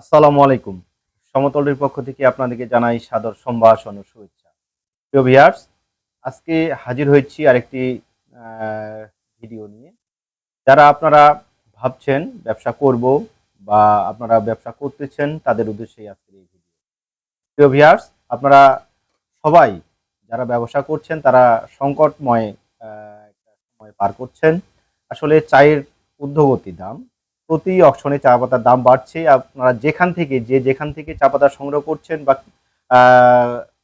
আসসালামু আলাইকুম। সমতলের পক্ষ থেকে আপনাদেরকে জানাই সাদর সম্ভাষণ ও শুভেচ্ছা। প্রিয় ভিয়ার্স আজকে হাজির হয়েছি আরেকটি ভিডিও নিয়ে। যারা আপনারা ভাবছেন ব্যবসা করব বা আপনারা ব্যবসা করতেছেন, তাদের উদ্দেশ্যেই আজকের এই ভিডিও। প্রিয় ভিয়ার্স আপনারা সবাই যারা ব্যবসা করছেন, তারা সংকটময় সময় পার করছেন। আসলে চায়ের ঊর্ধ্বগতি দাম প্রতি অকশনে চা পাতার দাম বাড়ছে। আপনারা যেখান থেকে, যে যেখান থেকে চা পাতা সংগ্রহ করছেন বা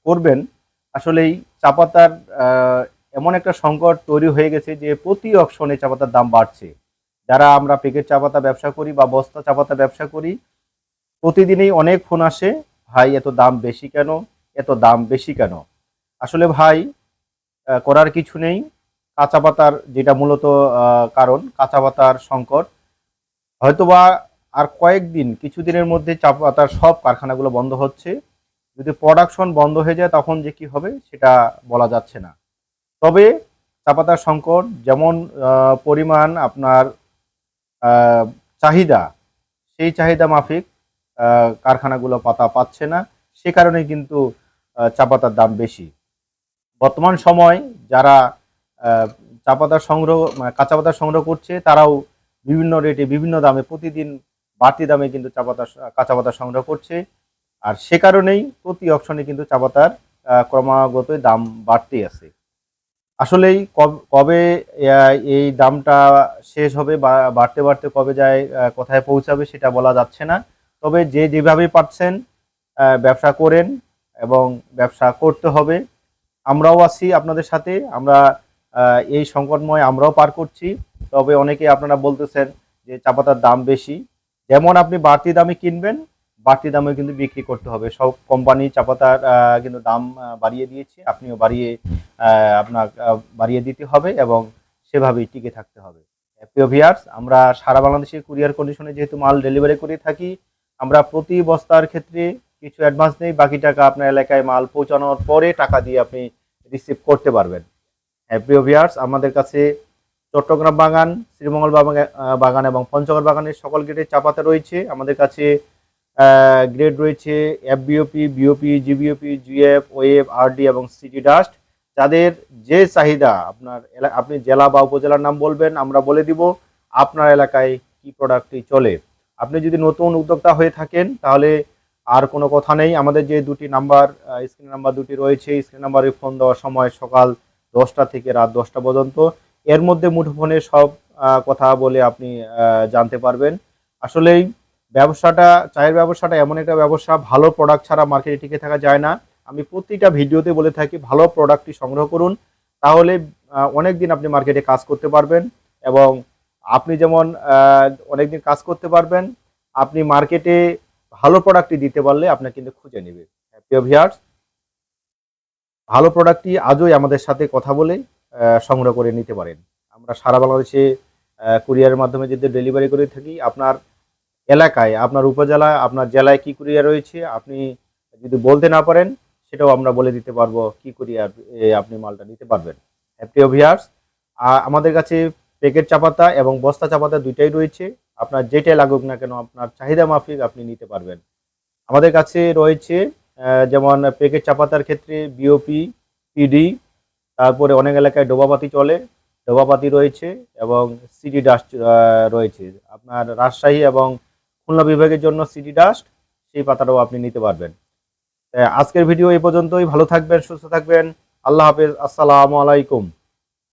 করবেন, আসলেই চা পাতার এমন একটা সংকট তৈরি হয়ে গেছে যে প্রতি অকশনে চা পাতার দাম বাড়ছে। যারা আমরা প্যাকেট চা পাতা ব্যবসা করি বা বস্তা চা পাতা ব্যবসা করি, প্রতিদিনই অনেক ফোন আসে, ভাই, এত দাম বেশি কেন? এত দাম বেশি কেন? আসলে ভাই করার কিছু নেই। কাঁচা পাতার যেটা মূলত কারণ, কাঁচা পাতার সংকট হয়তোবা আর কয়েকদিন, কিছুদিনের মধ্যে চা পাতার সব কারখানাগুলো বন্ধ হচ্ছে। যদি প্রোডাকশন বন্ধ হয়ে যায়, তখন যে কি হবে, সেটা বলা যাচ্ছে না। তবে চা পাতার সংকট, যেমন পরিমাণ আপনার চাহিদা, সেই চাহিদা মাফিক কারখানাগুলো পাতা পাচ্ছে না। সে কারণে কিন্তু চা পাতার দাম বেশি। বর্তমান সময় যারা চা পাতার সংগ্রহ, কাঁচা পাতার সংগ্রহ করছে, তারাও বিভিন্ন রেটে বিভিন্ন দামে, প্রতিদিন বাড়তি দামে কিন্তু চা পাতা কাঁচা পাতা সংগ্রহ করছে। আর সে কারণেই প্রতি অপশনে কিন্তু চা পাতার ক্রমাগত দাম বাড়তেই আছে। আসলেই কব- এই দামটা শেষ হবে বা বাড়তে বাড়তে কবে যায় কোথায় পৌঁছাবে সেটা বলা যাচ্ছে না। তবে যে যেভাবে পারছেন ব্যবসা করেন এবং ব্যবসা করতে হবে। আমরাও আছি আপনাদের সাথে, আমরা এই সংকটময় আমরাও পার করছি। তবে অনেকে আপনারা বলতেছেন যে চা পাতার দাম বেশি। যেমন আপনি বাড়তি দামে কিনবেন, বাড়তি দামে কিন্তু বিক্রি করতে হবে। সব কোম্পানি চা পাতার কিন্তু দাম বাড়িয়ে দিয়েছে। আপনিও বাড়িয়ে আপনার বাড়িয়ে দিতে হবে এবং সেভাবেই টিকে থাকতে হবে। প্রিয় ভিয়ার্স আমরা সারা বাংলাদেশে কুরিয়ার কন্ডিশনে যেহেতু মাল ডেলিভারি করে থাকি, আমরা প্রতি বস্তার ক্ষেত্রে কিছু অ্যাডভান্স নেই। বাকি টাকা আপনার এলাকায় মাল পৌঁছানোর পরে টাকা দিয়ে আপনি রিসিভ করতে পারবেন। হ্যাঁ প্রিয় ভিয়ার্স আমাদের কাছে চট্টগ্রাম বাগান, শ্রীমঙ্গল বাগান এবং পঞ্চগড় বাগানের সকল গ্রেডের চা পাতা রয়েছে। আমাদের কাছে গ্রেড রয়েছে FBOP BOP BOP GBOP GF web RD এবং সিটি ডাস্ট যাদের যে চাহিদা, আপনার আপনি জেলা বা উপজেলার নাম বলবেন, আমরা বলে দিব আপনার এলাকায় কি প্রোডাক্টটি চলে। আপনি যদি নতুন উদ্যোক্তা হয়ে থাকেন, তাহলে আর কোনো কথা নেই। আমাদের যে দুটি নাম্বার স্ক্রিন নাম্বার দুটি রয়েছে স্ক্রিন নাম্বারে ফোন দেওয়ার সময় সকাল দশটা থেকে রাত দশটা পর্যন্ত। এর মধ্যে মুঠোফোনে সব কথা বলে আপনি জানতে পারবেন। আসলেই ব্যবসাটা, চায়ের ব্যবসাটা এমন একটা ব্যবসা, ভালো প্রোডাক্ট ছাড়া মার্কেটে টিকে থাকা যায় না। আমি প্রতিটা ভিডিওতে বলে থাকি, ভালো প্রোডাক্টটি সংগ্রহ করুন। তাহলে অনেক দিন আপনি মার্কেটে কাজ করতে পারবেন এবং আপনি যেমন অনেক দিন কাজ করতে পারবেন, আপনি মার্কেটে ভালো প্রোডাক্টটি দিতে পারলে আপনার কিন্তু খুঁজে নেবে। প্রিয় ভিয়ার্স ভালো প্রোডাক্টটি আজই আমাদের সাথে কথা বলে সংগ্রহ করে নিতে পারেন। আমরা সারা বাংলাদেশে কুরিয়ারের মাধ্যমে যদি ডেলিভারি করে থাকি আপনার এলাকায় আপনার উপজেলায় আপনার জেলায় কি কুরিয়ার রয়েছে আপনি যদি বলতে না পারেন সেটাও আমরা বলে দিতে পারব কি কুরিয়ার আপনি মালটা নিতে পারবেন। হ্যাঁ, অভিয়ার্স ভিয়ার্স আমাদের কাছে প্যাকেট চাপাতা এবং বস্তা চাপাতা দুইটাই রয়েছে। আপনার যেটাই লাগুক না কেন আপনার চাহিদা মাফিক আপনি নিতে পারবেন। আমাদের কাছে রয়েছে যেমন প্যাকেট চাপাতার ক্ষেত্রে বিওপি পিডি তারপরে অনেক এলাকায় ডোবাপাতি চলে, ডোবাপাতি রয়েছে এবং সিডি ডাস্ট রয়েছে। আপনার রাজশাহী এবং খুলনা বিভাগের জন্য সিডি ডাস্ট, সেই পাতাটাও আপনি নিতে পারবেন। আজকের ভিডিও এই পর্যন্তই। ভালো থাকবেন, সুস্থ থাকবেন। আল্লাহ হাফেজ। আসসালামু আলাইকুম।